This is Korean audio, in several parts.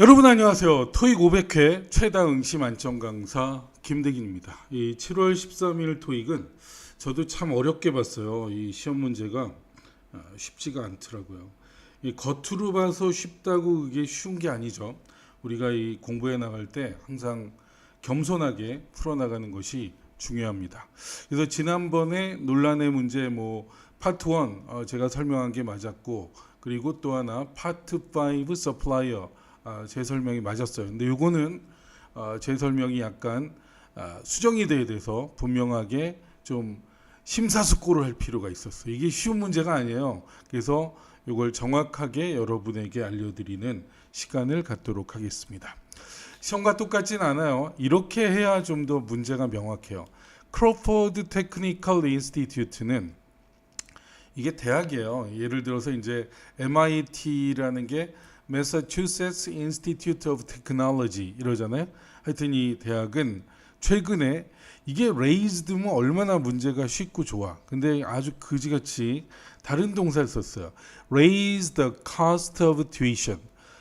여러분 안녕하세요. 토익 500회 최다 응시 만점 강사 김대긴입니다. 이 7월 13일 토익은 저도 참 어렵게 봤어요. 이 시험 문제가 아, 쉽지가 않더라고요. 이 겉으로 봐서 쉽다고 그게 쉬운 게 아니죠. 우리가 이 공부해 나갈 때 항상 겸손하게 풀어 나가는 것이 중요합니다. 그래서 지난번에 논란의 문제 뭐 파트 1 어, 제가 설명한 게 맞았고 그리고 또 하나 파트 5 서플라이어 아, 제 설명이 맞았어요. 근데 요거는 어, 제 설명이 약간 아, 수정이 돼야 돼서 분명하게 좀 심사숙고를 할 필요가 있었어요. 이게 쉬운 문제가 아니에요. 그래서 이걸 정확하게 여러분에게 알려드리는 시간을 갖도록 하겠습니다. 시험과 똑같진 않아요. 이렇게 해야 좀 더 문제가 명확해요. 크로포드 테크니컬 인스티튜트는 이게 대학이에요. 예를 들어서 이제 MIT라는 게 Massachusetts Institute of Technology 이러잖아요. 하여튼 이 대학은 최근에 이게 raised면 얼마나 문제가 쉽고 좋아. 근데 아주 그지같이 다른 동사를 썼어요. raise the cost of tuition.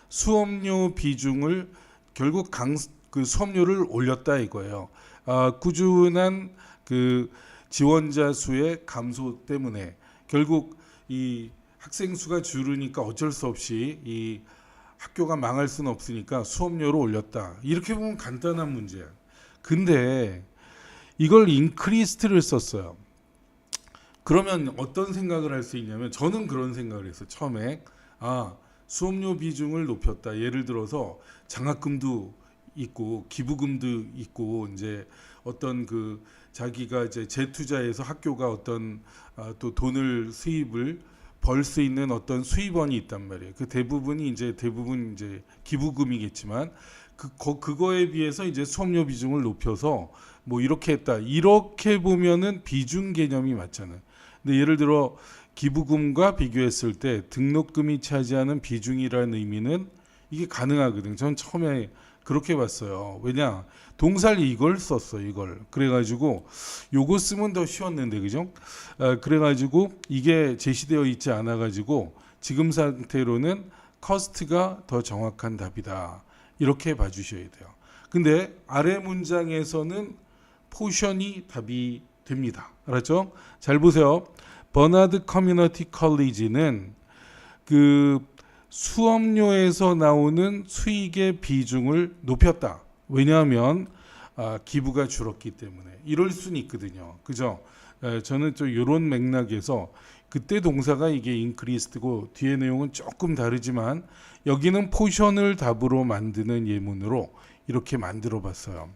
수업료 비중을 결국 강, 그 수업료를 올렸다 이거예요. 아, 꾸준한 그 지원자 수의 감소 때문에 결국 이 학생 수가 줄으니까 어쩔 수 없이 이 학교가 망할 수는 없으니까 수업료를 올렸다. 이렇게 보면 간단한 문제야. 근데 이걸 인크리스트를 썼어요. 그러면 어떤 생각을 할 수 있냐면 저는 그런 생각을 했어요. 처음에 아 수업료 비중을 높였다. 예를 들어서 장학금도 있고 기부금도 있고 이제 어떤 그 자기가 이제 재투자해서 학교가 어떤 아, 또 돈을 수입을 벌 수 있는 어떤 수입원이 있단 말이에요. 그 대부분이 이제 대부분 이제 기부금이겠지만 그 거, 그거에 비해서 이제 수업료 비중을 높여서 뭐 이렇게 했다. 이렇게 보면은 비중 개념이 맞잖아요. 근데 예를 들어 기부금과 비교했을 때 등록금이 차지하는 비중이라는 의미는 이게 가능하거든요. 전 처음에 그렇게 봤어요. 왜냐 동사를 이걸 썼어 이걸 그래가지고 요거 쓰면 더 쉬웠는데 그죠? 아, 그래가지고 이게 제시되어 있지 않아가지고 지금 상태로는 커스트가 더 정확한 답이다 이렇게 봐주셔야 돼요. 근데 아래 문장에서는 포션이 답이 됩니다. 알았죠? 잘 보세요. 버나드 커뮤니티 컬리지는 그 수업료에서 나오는 수익의 비중을 높였다. 왜냐하면 아, 기부가 줄었기 때문에 이럴 수는 있거든요. 그죠? 에, 저는 좀 이런 맥락에서 그때 동사가 이게 increased고 뒤에 내용은 조금 다르지만 여기는 포션을 답으로 만드는 예문으로 이렇게 만들어 봤어요.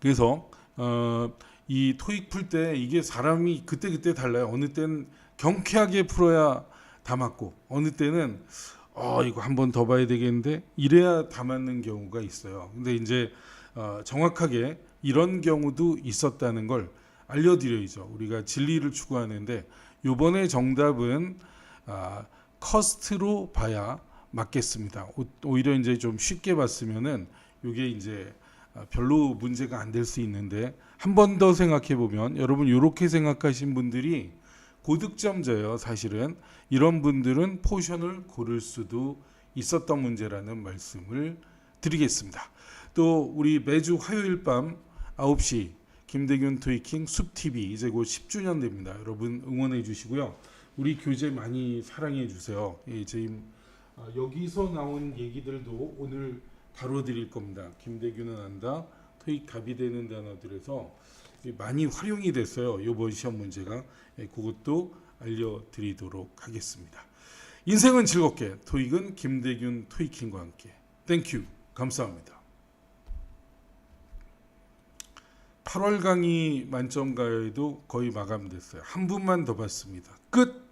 그래서 어, 이 토익 풀 때 이게 사람이 그때 그때 달라요. 어느 때는 경쾌하게 풀어야 다 맞고 어느 때는 어 이거 한 번 더 봐야 되겠는데 이래야 다 맞는 경우가 있어요. 근데 이제 어, 정확하게 이런 경우도 있었다는 걸 알려드려야죠. 우리가 진리를 추구하는데 요번에 정답은 아, 커스트로 봐야 맞겠습니다. 오- 오히려 이제 좀 쉽게 봤으면은 요게 이제 아, 별로 문제가 안 될 수 있는데 한 번 더 생각해 보면 여러분 이렇게 생각하신 분들이 고득점자예요. 사실은 이런 분들은 포션을 고를 수도 있었던 문제라는 말씀을 드리겠습니다. 또 우리 매주 화요일 밤 9시 김대균 토이킹 숲 TV 이제 곧 10주년 됩니다. 여러분 응원해 주시고요. 우리 교재 많이 사랑해 주세요. 예, 지금 아, 여기서 나온 얘기들도 오늘 다뤄드릴 겁니다. 김대균은 안다. 토익 답이 되는 단어들에서 많이 활용이 됐어요. 이번 시험 문제가 예, 그것도 알려드리도록 하겠습니다. 인생은 즐겁게 토익은 김대균 토익킹과 함께 땡큐 감사합니다. 8월 강의 만점 가요에도 거의 마감됐어요. 한 분만 더 받습니다. 끝.